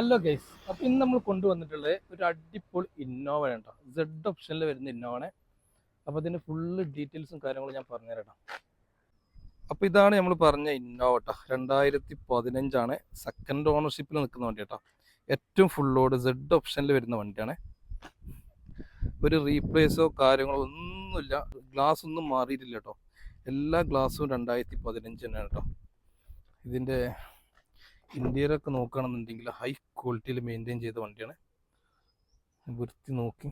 Hello guys അപ്പോൾ ഇന്ന് നമ്മൾ കൊണ്ടുവന്നിട്ടുള്ളത് ഒരു അടിപൊളി ഇന്നോവ കേട്ടോ സെഡ് ഓപ്ഷനിൽ വരുന്ന ഇന്നോവയാണ് അപ്പോൾ ഇതിന്റെ ഫുള്ള് ഡീറ്റെയിൽസും കാര്യങ്ങളും ഞാൻ പറഞ്ഞു തരാം അപ്പോൾ ഇതാണ് നമ്മൾ പറഞ്ഞ ഇന്നോവ കേട്ടോ രണ്ടായിരത്തി പതിനഞ്ചാണ് സെക്കൻഡ് ഓണർഷിപ്പിൽ നിൽക്കുന്ന വണ്ടി കേട്ടോ ഏറ്റവും ഫുള്ളോട് സെഡ് ഓപ്ഷനിൽ വരുന്ന വണ്ടിയാണ്. ഒരു റീപ്ലേസോ കാര്യങ്ങളോ ഒന്നുമില്ല. ഗ്ലാസ് ഒന്നും മാറിയിട്ടില്ല കേട്ടോ എല്ലാ ഗ്ലാസ്സും രണ്ടായിരത്തി പതിനഞ്ച് തന്നെയാണ് കേട്ടോ ഇതിന്റെ ഇന്ത്യയിലൊക്കെ നോക്കുകയാണെന്നുണ്ടെങ്കിൽ ഹൈ ക്വാളിറ്റിയിൽ മെയിന്റെയിൻ ചെയ്ത വണ്ടിയാണ്. വൃത്തി നോക്കി.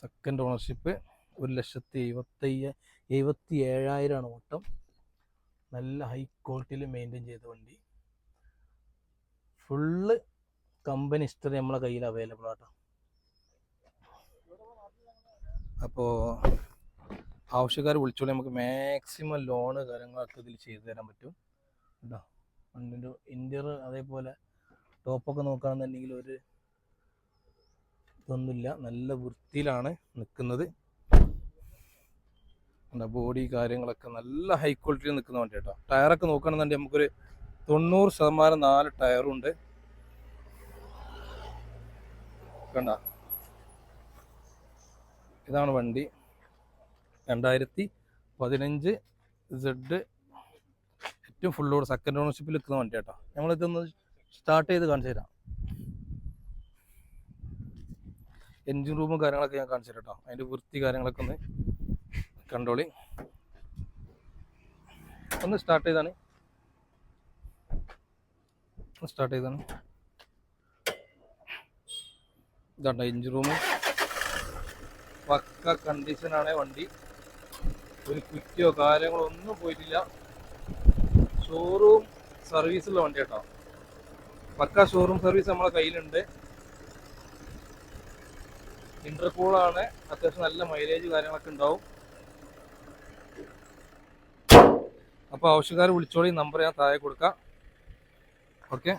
സെക്കൻഡ് ഓണർഷിപ്പ് ഒരു ലക്ഷത്തി എഴുപത്തയ്യ എഴുപത്തി ഏഴായിരമാണ് ഓട്ടം നല്ല ഹൈ ക്വാളിറ്റിയിൽ മെയിന്റെയിൻ ചെയ്ത വണ്ടി. ഫുള്ള് കമ്പനി ഹിസ്റ്ററി നമ്മളെ കയ്യിൽ അവൈലബിൾ ആട്ടോ. അപ്പോൾ ആവശ്യക്കാർ വിളിച്ചോളി നമുക്ക് മാക്സിമം ലോണ് കാര്യങ്ങളൊക്കെ ഇതിൽ ചെയ്തു തരാൻ പറ്റും. കേട്ടോ വണ്ടിന്റെ ഇന്റർ അതേപോലെ ടോപ്പൊക്കെ നോക്കുകയാണെന്നുണ്ടെങ്കിൽ ഒരു ഇതൊന്നുമില്ല. നല്ല വൃത്തിയിലാണ് നിൽക്കുന്നത്. ബോഡി കാര്യങ്ങളൊക്കെ നല്ല ഹൈ ക്വാളിറ്റിയിൽ നിൽക്കുന്ന വണ്ടി കേട്ടോ ടയറൊക്കെ നോക്കുകയാണെന്നുണ്ടെങ്കിൽ നമുക്കൊരു തൊണ്ണൂറ് ശതമാനം നാല് ടയറും ഉണ്ട്. കണ്ട? ഇതാണ് വണ്ടി. രണ്ടായിരത്തി പതിനഞ്ച് സെഡ് ഏറ്റവും ഫുൾ ലോഡ് സെക്കൻഡ് ഓണർഷിപ്പിൽ നിൽക്കുന്ന വണ്ടി കേട്ടോ നമ്മളിതൊന്ന് സ്റ്റാർട്ട് ചെയ്ത് കാണിച്ചു തരാം. എൻജിൻ റൂമും കാര്യങ്ങളൊക്കെ ഞാൻ കാണിച്ചു തരാം കേട്ടോ അതിന്റെ വൃത്തി കാര്യങ്ങളൊക്കെ ഒന്ന് കണ്ടോളി. ഒന്ന് സ്റ്റാർട്ട് ചെയ്താണ്. സ്റ്റാർട്ട് ചെയ്താണ്. ഇതാണ്ട എൻജിൻ റൂം പക്ക കണ്ടീഷനാണ് വണ്ടി. ഒരു കുറ്റിയോ കാര്യങ്ങളോ ഒന്നും പോയിട്ടില്ല. ഷോറൂം സർവീസുള്ള വണ്ടി കേട്ടോ. പക്ക ഷോറൂം സർവീസ് നമ്മളെ കയ്യിലുണ്ട്. ഇന്റർകൂളാണ് അത്യാവശ്യം നല്ല മൈലേജ് കാര്യങ്ങളൊക്കെ ഉണ്ടാവും. അപ്പോൾ ആവശ്യക്കാർ വിളിച്ചോളി നമ്പർ ഞാൻ താഴെ കൊടുക്കാം. ഓക്കെ